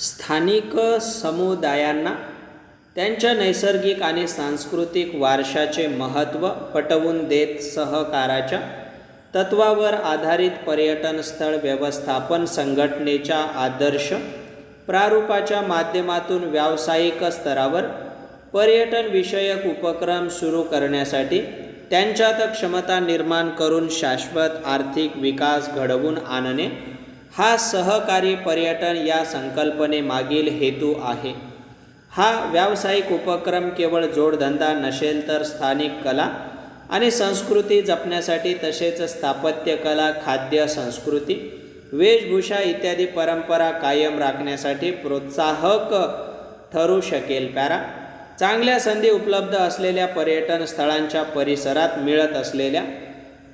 स्थानिक समुदायांना त्यांच्या नैसर्गिक आणि सांस्कृतिक वारशाचे महत्त्व पटवून देत सहकाराच्या तत्वावर आधारित पर्यटन स्थळ व्यवस्थापन संघटनेच्या आदर्श प्रारूपाच्या माध्यमातून व्यावसायिक स्तरावर पर्यटनविषयक उपक्रम सुरू करण्यासाठी त्यांच्यात क्षमता निर्माण करून शाश्वत आर्थिक विकास घडवून आणणे हा सहकारी पर्यटन या संकल्पनेमागील हेतू आहे. हा व्यावसायिक उपक्रम केवळ जोडधंदा नसेल तर स्थानिक कला आणि संस्कृती जपण्यासाठी तसेच स्थापत्यकला खाद्य संस्कृती वेशभूषा इत्यादी परंपरा कायम राखण्यासाठी प्रोत्साहक ठरू शकेल. पॅरा चांगल्या संधी उपलब्ध असलेल्या पर्यटन स्थळांच्या परिसरात मिळत असलेल्या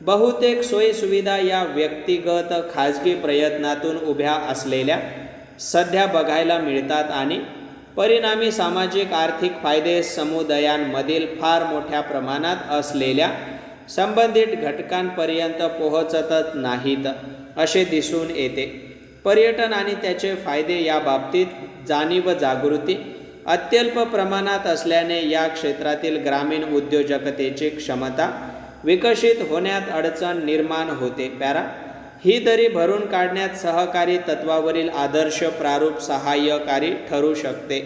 बहुतेक सोयीसुविधा या व्यक्तिगत खाजगी प्रयत्नातून उभ्या असलेल्या सध्या बघायला मिळतात आणि परिणामी सामाजिक आर्थिक फायदे समुदायांमधील फार मोठ्या प्रमाणात असलेल्या संबंधित घटकांपर्यंत पोहोचतच नाहीत असे दिसून येते. पर्यटन आणि त्याचे फायदे या बाबतीत जाणीव जागृती अत्यल्प प्रमाणात असल्याने या क्षेत्रातील ग्रामीण उद्योजकतेची क्षमता विकसित होण्यात अडचण निर्माण होते. पॅरा ही दरी भरून काढण्यात सहकारी तत्वावरील आदर्श प्रारूप सहाय्यकारी ठरू शकते.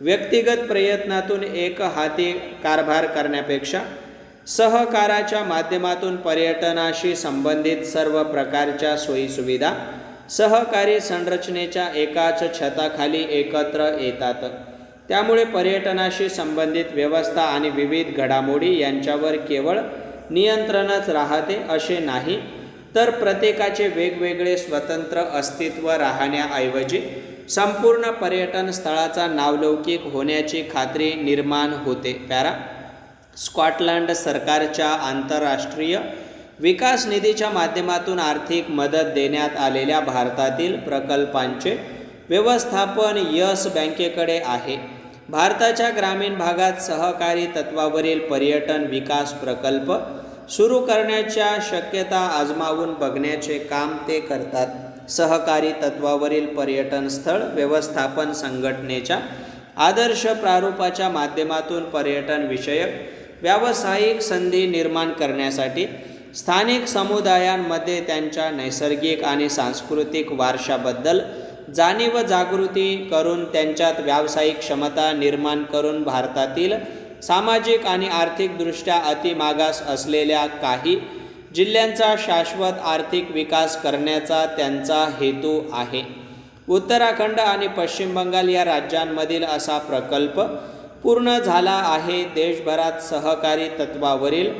व्यक्तिगत प्रयत्नातून एक हाती कारभार करण्यापेक्षा सहकाराच्या माध्यमातून पर्यटनाशी संबंधित सर्व प्रकारच्या सोयीसुविधा सहकारी संरचनेच्या एकाच छताखाली एकत्र येतात. त्यामुळे पर्यटनाशी संबंधित व्यवस्था आणि विविध घडामोडी यांच्यावर केवळ नियंत्रणच राहते असे नाही तर प्रत्येकाचे वेगवेगळे स्वतंत्र अस्तित्व राहण्याऐवजी संपूर्ण पर्यटन स्थळाचा नावलौकिक होण्याची खात्री निर्माण होते. पॅरा स्कॉटलंड सरकारच्या आंतरराष्ट्रीय विकास निधीच्या माध्यमातून आर्थिक मदत देण्यात आलेल्या भारतातील प्रकल्पांचे व्यवस्थापन यस बँकेकडे आहे. भारताच्या ग्रामीण भागात सहकारी तत्वावरील पर्यटन विकास प्रकल्प सुरू करण्याच्या शक्यता आजमावून बघण्याचे काम ते करतात. सहकारी तत्वावरील पर्यटन स्थळ व्यवस्थापन संघटनेच्या आदर्श प्रारूपाच्या माध्यमातून पर्यटन विषयक व्यावसायिक संधी निर्माण करण्यासाठी स्थानिक समुदायांमध्ये त्यांच्या नैसर्गिक आणि सांस्कृतिक वारशाबद्दल जाणीव जागृती करून त्यांच्यात व्यावसायिक क्षमता निर्माण करून भारतातील सामाजिक आणि आर्थिकदृष्ट्या अतिमागास असलेल्या काही जिल्ह्यांचा शाश्वत आर्थिक विकास करण्याचा त्यांचा हेतू आहे. उत्तराखंड आणि पश्चिम बंगाल या राज्यांमधील असा प्रकल्प पूर्ण झाला आहे. देशभरात सहकारी तत्वावरील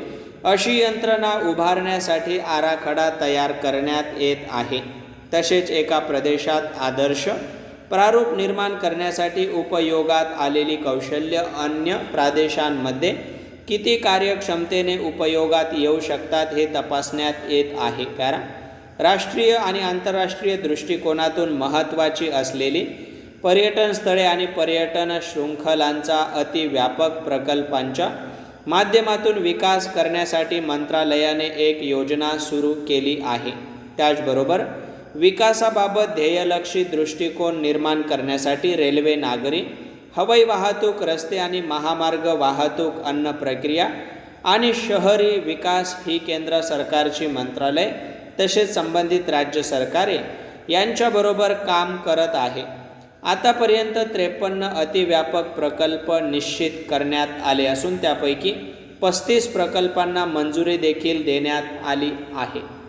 अशी यंत्रणा उभारण्यासाठी आराखडा तयार करण्यात येत आहे. तसेच एका प्रदेशात आदर्श प्रारूप निर्माण करण्यासाठी उपयोगात आलेली कौशल्य अन्य प्रदेशांमध्ये किती कार्यक्षमतेने उपयोगात येऊ शकतात हे तपासण्यात येत आहे. कारण राष्ट्रीय आणि आंतरराष्ट्रीय दृष्टिकोनातून महत्त्वाची असलेली पर्यटन स्थळे आणि पर्यटन शृंखलांचा अतिव्यापक प्रकल्पांच्या माध्यमातून विकास करण्यासाठी मंत्रालयाने एक योजना सुरू केली आहे. त्याचबरोबर विकासाबाबत ध्येयलक्षी दृष्टिकोन निर्माण करण्यासाठी रेल्वे नागरी हवाई वाहतूक रस्ते आणि महामार्ग वाहतूक अन्न प्रक्रिया आणि शहरी विकास ही केंद्र सरकारची मंत्रालय तसेच संबंधित राज्य सरकारे यांच्याबरोबर काम करत आहे. आतापर्यंत त्रेपन्न अतिव्यापक प्रकल्प निश्चित करण्यात आले असून त्यापैकी पस्तीस प्रकल्पांना मंजुरी देखील देण्यात आली आहे.